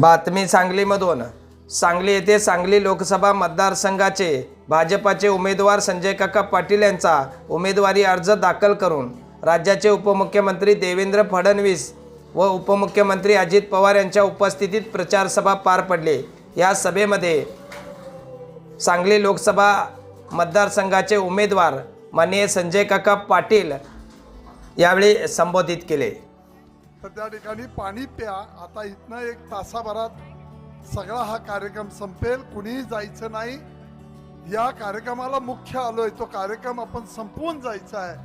बातमी सांगलीमधून सांगली येथे सांगली लोकसभा मतदारसंघाचे भाजपाचे उमेदवार संजय काका पाटील यांचा उमेदवारी अर्ज दाखल करून राज्याचे उपमुख्यमंत्री देवेंद्र फडणवीस व उपमुख्यमंत्री अजित पवार यांच्या उपस्थितीत प्रचारसभा पार पडली. या सभेमध्ये सांगली लोकसभा मतदारसंघाचे उमेदवार माननीय संजय काका पाटील यावेळी संबोधित केले. तर त्या ठिकाणी पाणी प्या. आता इथनं एक तासाभरात सगळा हा कार्यक्रम संपेल. कुणीही जायचं नाही. या कार्यक्रमाला मुख्य आलोय. तो कार्यक्रम आपण संपवून जायचा आहे.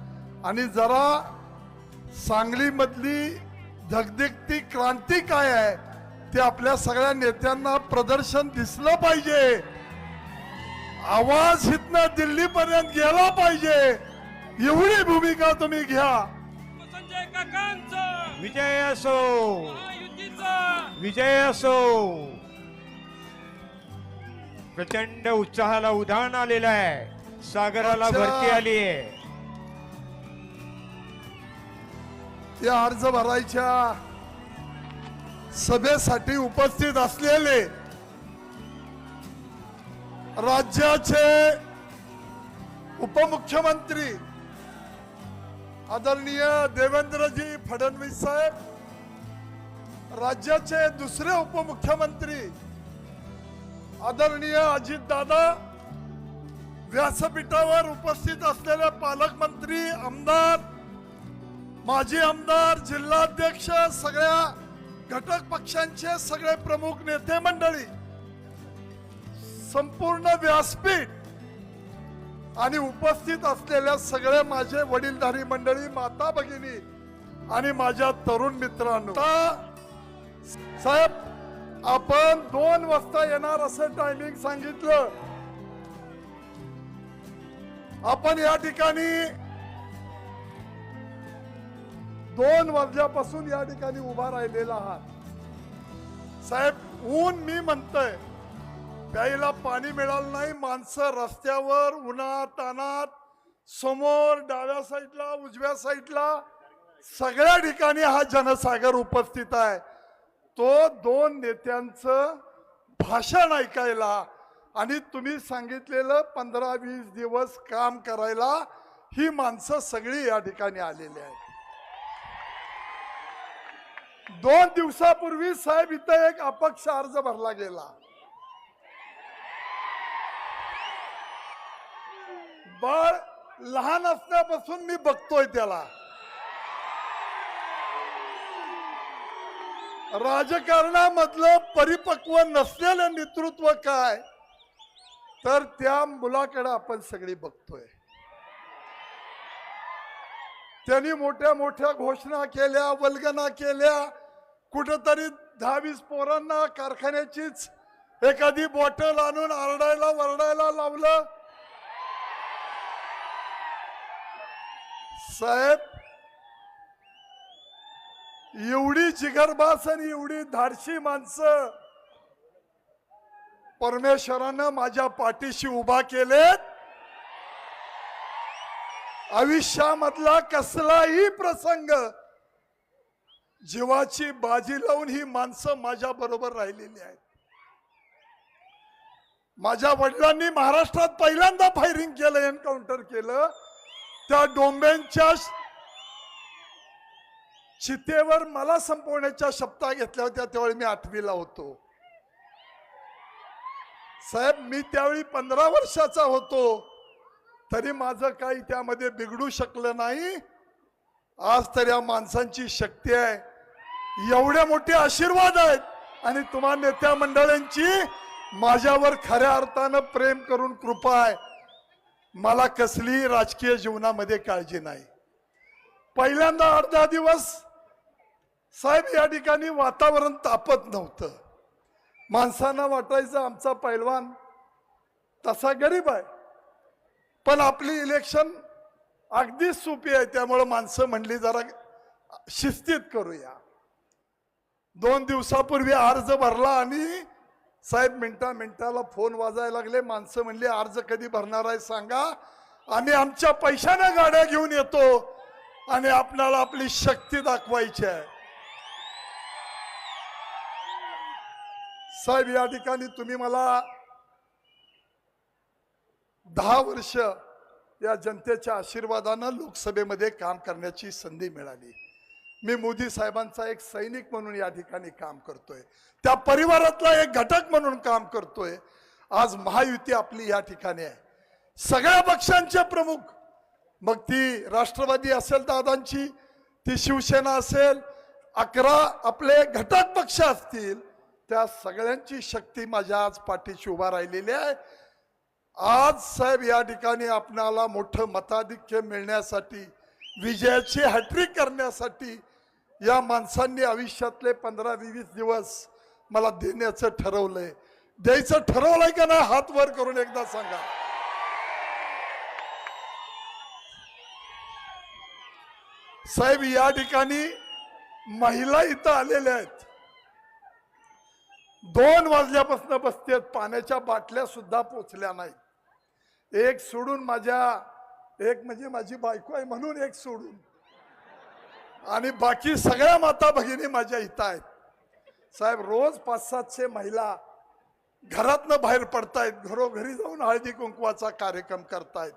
आणि जरा सांगलीमधली धगधगती क्रांती काय आहे ते आपल्या सगळ्या नेत्यांना प्रदर्शन दिसलं पाहिजे. आवाज इथनं दिल्लीपर्यंत गेला पाहिजे. एवढी भूमिका तुम्ही घ्या. संजय काकांत विजय असो. विजय असो. प्रचंड उत्साहाला उधाण आलेलं आहे. सागराला. भरती आली आहे. या अर्ज भरायच्या सभेसाठी उपस्थित असलेले राज्याचे उपमुख्यमंत्री आदरणीय देवेंद्रजी फडणवीस साहेब राज्याचे दुसरे उपमुख्यमंत्री आदरणीय अजितदादा व्यासपीठावर उपस्थित असलेले पालकमंत्री आमदार माजी आमदार जिल्हाध्यक्ष सगळ्या घटक पक्षांचे सगळे प्रमुख नेते मंडळी संपूर्ण व्यासपीठ आणि उपस्थित असलेल्या सगळे माझे वडीलधारी मंडळी माता भगिनी आणि माझ्या तरुण मित्रांनो. साहेब आपण दोन वाजता येणार असं टायमिंग सांगितलं. आपण या ठिकाणी दोन वाजल्यापासून या ठिकाणी उभा राहिलेला आहात. साहेब ऊन मी म्हणतोय. प्यायला पाणी मिळालं नाही माणसं रस्त्यावर उन्हात तानात समोर डाव्या साईडला उजव्या साईडला सगळ्या ठिकाणी हा जनसागर उपस्थित आहे. तो दोन नेत्यांचं भाषण ऐकायला आणि तुम्ही सांगितलेलं पंधरा वीस दिवस काम करायला ही माणसं सगळी या ठिकाणी आलेली आहेत. दोन दिवसापूर्वी साहेब इथं एक अपक्ष अर्ज भरला गेला. बाळ लहान असण्यापासून मी बघतोय त्याला. राजकारणामधलं परिपक्व नसलेलं नेतृत्व काय? तर त्या मुलाकडे आपण सगळी बघतोय. त्यांनी मोठ्या मोठ्या घोषणा केल्या वल्गना केल्या. कुठंतरी दहावीस पोरांना कारखान्याचीच एखादी बॉटल आणून आरडायला वरडायला लावलं. साहेब एवढी जिगरबास आणि एवढी धाडशी माणसं परमेश्वरानं माझ्या पाठीशी उभा केलेत. आयुष्यामधला कसलाही प्रसंग जीवाची बाजी लावून ही माणसं माझ्या बरोबर राहिलेली आहेत. माझ्या वडिलांनी महाराष्ट्रात पहिल्यांदा फायरिंग केलं एन्काउंटर केलं. त्या डोंब्यांच्या चितेवर मला संपवण्याच्या शब्दा घेतल्या होत्या त्यावेळी मी आठवीला होतो. साहेब मी त्यावेळी पंधरा वर्षाचा होतो. तरी माझं काही त्यामध्ये बिघडू शकलं नाही. आज तर या माणसांची शक्ती आहे. एवढे मोठे आशीर्वाद आहेत. आणि तुम्हा नेत्या मंडळांची माझ्यावर खऱ्या अर्थानं प्रेम करून कृपा आहे. मला कसलीही राजकीय जीवनामध्ये काळजी नाही. पहिल्यांदा अर्धा दिवस साहेब या ठिकाणी वातावरण तापत नव्हतं. माणसांना वाटायचं आमचा पैलवान तसा गरीब आहे. पण आपली इलेक्शन अगदीच सोपी आहे त्यामुळं माणसं म्हणली जरा शिस्तीत करूया. दोन दिवसापूर्वी अर्ज भरला आणि साहेब मिनटा मिनटाला फोन वाजायला लागले. माणसं म्हणली अर्ज कधी भरणार आहे सांगा. आम्ही आमच्या पैशाने गाड्या घेऊन येतो आणि आपल्याला आपली शक्ती दाखवायची आहे. साहेब या ठिकाणी तुम्ही मला दहा वर्ष या जनतेच्या आशीर्वादानं लोकसभेमध्ये काम करण्याची संधी मिळाली. मी मोदी साहेबांचा एक सैनिक म्हणून या ठिकाणी काम करतोय. त्या परिवारातला एक घटक म्हणून काम करतोय. आज महायुती आपली या ठिकाणी आहे. सगळ्या पक्षांचे प्रमुख. मग ती राष्ट्रवादी असेल दादांची ती शिवसेना असेल अकरा आपले घटक पक्ष असतील त्या सगळ्यांची शक्ती माझ्या आज पाठीशी उभा राहिलेली आहे. आज साहेब या ठिकाणी आपणाला मोठं मताधिक्य मिळण्यासाठी विजयाची हॅट्रिक करण्यासाठी या माणसांनी आयुष्यातले पंधरा वीस दिवस मला देण्याचं ठरवलंय. द्यायचं ठरवलंय का नाही हात वर करून एकदा सांगा. साहेब या ठिकाणी महिला इथं आलेल्या आहेत. दोन वाजल्यापासून बसते पाण्याच्या बाटल्या सुद्धा पोचल्या नाहीत. एक सोडून माझ्या एक म्हणजे माझी बायको आहे म्हणून एक सोडून. आणि बाकी सगळ्या माता भगिनी माझ्या इथं आहेत. साहेब रोज पाच सातशे महिला घरातनं बाहेर पडतायत घरोघरी जाऊन हळदी कुंकवाचा कार्यक्रम करतायत.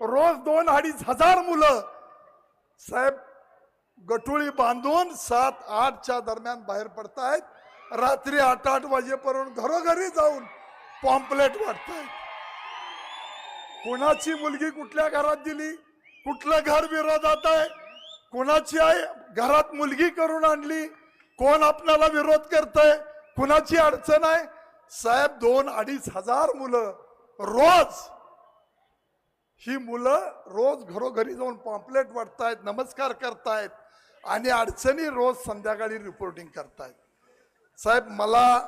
रोज दोन अडीच हजार मुलं. साहेब गटुळी बांधून सात आठच्या दरम्यान बाहेर पडतायत. रात्री आठ आठ वाजेपर्यंत घरोघरी जाऊन पॉम्पलेट वाटतायत. कोणाची मुलगी कुठल्या घरात दिली? कुठलं घर विरोधात आहे? कोणाची आहे घरात मुलगी करून आणली कोण आपणाला विरोध करतय कुणाची अडचण आहे? साहेब दोन अडीच हजार मुलं रोज ही मुलं रोज घरोघरी जाऊन पॉम्पलेट वाटतायत नमस्कार करतायत आणि अडचणी रोज संध्याकाळी रिपोर्टिंग करतायत. साहेब मला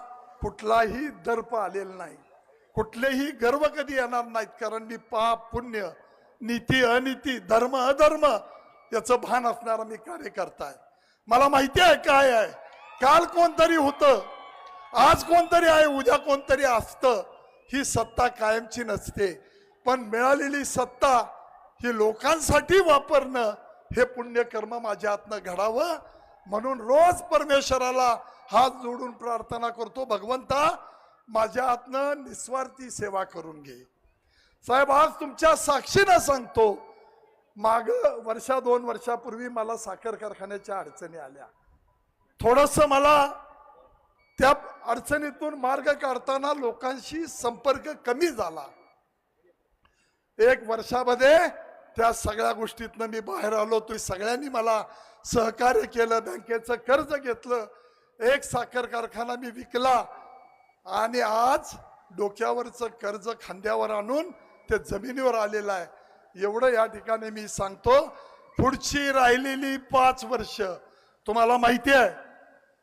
कुठलाही दर्प आलेला नाही. कुठलेही गर्व कधी येणार नाहीत कारण मी पाप पुण्य नीती अनिती धर्म अधर्म याचं भान असणारा मी कार्यकर्ता आहे. मला माहिती आहे काय आहे. काल कोणतरी होतं आज कोणतरी आहे उद्या कोणतरी असतं ही सत्ता कायमची नसते. पण मिळालेली सत्ता ही लोकांसाठी वापरणं हे पुण्यकर्म माझ्या हातनं घडावं. म्हणून रोज परमेश्वराला हात जोडून प्रार्थना करतो भगवंता माझ्या हातनं निस्वार्थी सेवा करून घे. साहेब आज तुमच्या साक्षीनं सांगतो माग वर्षा दोन वर्षापूर्वी मला साखर कारखान्याच्या अडचणी आल्या. थोडस मला त्या अडचणीतून मार्ग काढताना लोकांशी संपर्क कमी झाला. एक वर्षामध्ये त्या सगळ्या गोष्टीतनं मी बाहेर आलो तुम्ही सगळ्यांनी मला सहकार्य केलं बँकेचं कर्ज घेतलं. एक साखर कारखाना मी विकला. आणि आज डोक्यावरचं कर्ज खांद्यावर आणून ते जमिनीवर आलेलं आहे. एवढं या ठिकाणी मी सांगतो. पुढची राहिलेली पाच वर्ष तुम्हाला माहिती आहे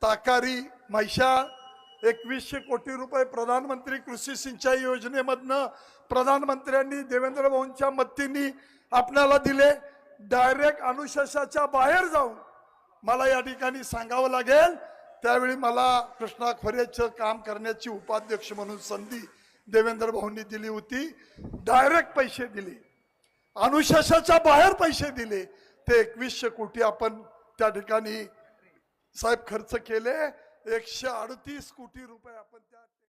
ताकारी म्हैशा एकवीसशे कोटी रुपये प्रधानमंत्री कृषी सिंचाई योजनेमधनं प्रधानमंत्र्यांनी देवेंद्र भाऊंच्या मदतीने आपल्याला दिले. डायरेक्ट अनुशेषाच्या बाहेर जाऊन मला या ठिकाणी सांगावं लागेल. त्यावेळी मला कृष्णा खोरेचं काम करण्याची उपाध्यक्ष म्हणून संधी देवेंद्र भाऊंनी दिली होती. डायरेक्ट पैसे दिले. अनुशासाच्या बाहेर पैसे दिले. ते एकवीसशे कोटी आपण त्या ठिकाणी साहेब खर्च केले. एकशे अडतीस कोटी रुपये आपण त्या